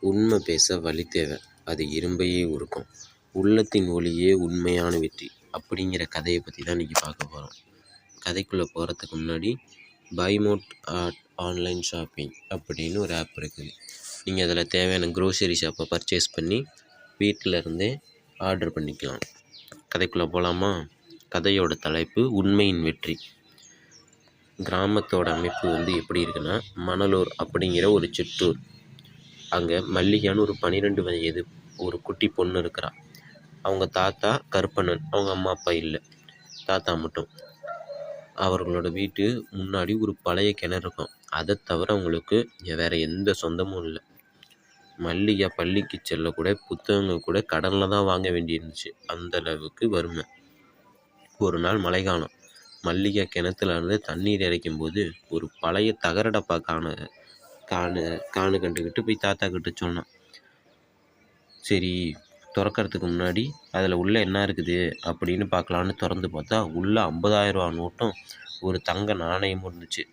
உண்மை பேச வழி தேவை. அது இரும்பையே உருக்கும். உள்ளத்தின் ஒளியே உண்மையான வெற்றி. அப்படிங்கிற கதையை பற்றி தான் இன்றைக்கி பார்க்க போகிறோம் கதைக்குள்ளே போகிறதுக்கு முன்னாடி பைமோட் ஆட் ஆன்லைன் ஷாப்பிங் அப்படின்னு ஒரு ஆப் இருக்குது நீங்கள் அதில் தேவையான க்ரோசரி ஷாப்பை பர்ச்சேஸ் பண்ணி வீட்டில் இருந்தே ஆர்டர் பண்ணிக்கலாம். கதைக்குள்ளே போகலாமா கதையோட தலைப்பு உண்மையின் வெற்றி. கிராமத்தோட அமைப்பு வந்து எப்படி இருக்குன்னா மணலூர் அப்படிங்கிற ஒரு சிற்றூர். அங்கே மல்லிகான்னு ஒரு பன்னிரெண்டு வயது ஒரு குட்டி பொண்ணு இருக்கிறா. அவங்க தாத்தா கருப்பண்ணன் அவங்க அம்மா அப்பா இல்லை. தாத்தா மட்டும். அவர்களோட வீட்டு முன்னாடி ஒரு பழைய கிணறு இருக்கும். அதை தவிர அவங்களுக்கு வேறு எந்த சொந்தமும் இல்லை. மல்லிகா பள்ளிக்கு செல்லக்கூட புத்தகங்கள் கூட கடனில் தான் வாங்க வேண்டியிருந்துச்சு. அந்த அளவுக்கு வறுமை. ஒரு நாள் மழை காலம். மல்லிகா கிணத்துல இருந்து தண்ணீர் இறைக்கும் போது ஒரு பழைய தகர டப்பா காணு காணு கண்டுக்கிட்டு போய் தாத்தா கிட்ட சொன்னான். சரி திறக்கறதுக்கு முன்னாடி அதில் உள்ளே என்ன இருக்குது அப்படின்னு பார்க்கலான்னு திறந்து பார்த்தா உள்ளே ஐம்பதாயிரம் ரூபா நோட்டும் ஒரு தங்க நாணயமும் இருந்துச்சு.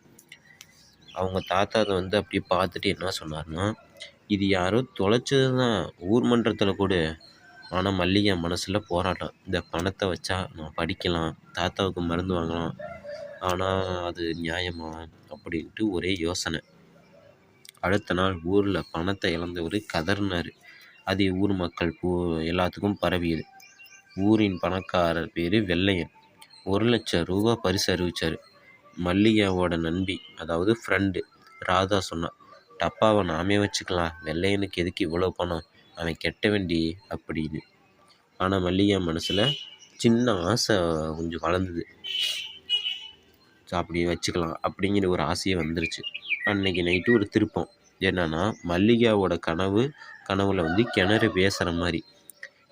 அவங்க தாத்தா அதை வந்து அப்படியே பார்த்துட்டு என்ன சொன்னார்னா இது யாரோ தொலைச்சது தான் ஊர் மன்றத்தில் கூட. ஆனால் மல்லிகை மனசில் போராட்டம். இந்த பணத்தை வச்சா நான் படிக்கலாம் தாத்தாவுக்கு மருந்து வாங்கலாம். ஆனால் அது நியாயமா அப்படின்ட்டு ஒரே யோசனை. அடுத்த நாள் ஊரில் பணத்தை இழந்தவர் கதறினார். அது ஊர் மக்கள் பூ எல்லாத்துக்கும் பரவியது. ஊரின் பணக்காரர் பேர் வெள்ளையன். ஒரு லட்சம் ரூபா பரிசு அறிவித்தார் மல்லிகாவோட நண்பி அதாவது ஃப்ரெண்டு ராதா சொன்னான் டப்பாவை நாமே வச்சுக்கலாம். வெள்ளையனுக்கு எதுக்கு இவ்வளோ பணம்? அவன் கெட்ட வேண்டி அப்படின்னு. ஆனால் மல்லிகா மனசில் சின்ன ஆசை கொஞ்சம் வளர்ந்தது. அப்படி வச்சுக்கலாம் அப்படிங்கிற ஒரு ஆசையே வந்துருச்சு. அன்னைக்கு நைட்டு ஒரு திருப்பம். என்னன்னா மல்லிகாவோட கனவு கனவுல வந்து கிணறு பேசுகிற மாதிரி.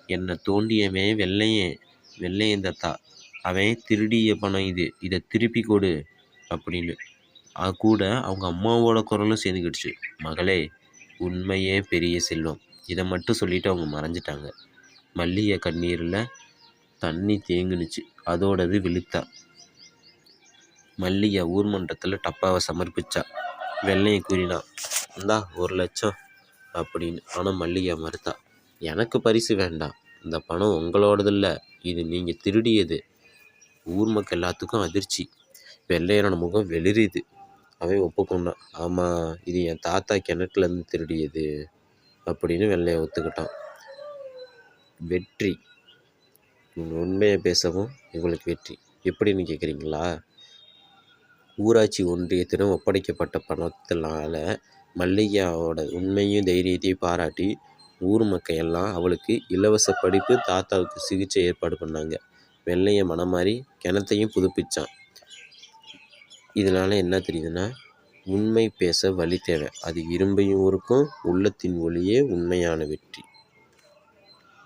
என்னை தோண்டியவன் வெள்ளையன் வெள்ளையன் தத்தா அவன் திருடிய பணம் இது இதை திருப்பி கொடு அப்படின்னு. அது கூட அவங்க அம்மாவோட குரலும் சேர்ந்துக்கிடுச்சு. மகளே உண்மையே பெரிய செல்வம். இதை மட்டும் சொல்லிட்டு அவங்க மறைஞ்சிட்டாங்க. மல்லிகை கண்ணீரில் தண்ணி தேங்குனுச்சு. அதோடது விழுத்தா. மல்லிகை ஊர் மன்றத்தில் டப்பாவை சமர்ப்பிச்சா. வெள்ளையை கூறினான். இந்தா ஒரு லட்சம் அப்படின்னு. ஆனால் மல்லிகை மறுத்தா எனக்கு பரிசு வேண்டாம் இந்த பணம் உங்களோடது இல்லை இது நீங்கள் திருடியது. ஊர் மக்கள் எல்லாத்துக்கும் அதிர்ச்சி. வெள்ளையரோட முகம் வெளிரிது. அவன் ஒப்புக்கொண்டான். ஆமாம் இது என் தாத்தா கிணற்றுலேருந்து திருடியது அப்படின்னு வெள்ளையை ஒத்துக்கிட்டான். வெற்றி. உண்மையை பேசவும் இவங்களுக்கு வெற்றி. எப்படின்னு கேட்குறீங்களா? ஊராட்சி ஒன்றியத்திடம் ஒப்படைக்கப்பட்ட பணத்தினால மல்லிகாவோட உண்மையும் தைரியத்தையும் பாராட்டி ஊர் மக்கள் எல்லாம் அவளுக்கு இலவச படிப்பு தாத்தாவுக்கு சிகிச்சை ஏற்பாடு பண்ணாங்க. வெள்ளைய மனம் மாறி கிணத்தையும் புதுப்பிச்சான். இதனால் என்ன தெரியுதுன்னா உண்மை பேச வழி தேவை. அது இரும்பையும் இருக்கும் உள்ளத்தின் ஒளியே உண்மையான வெற்றி.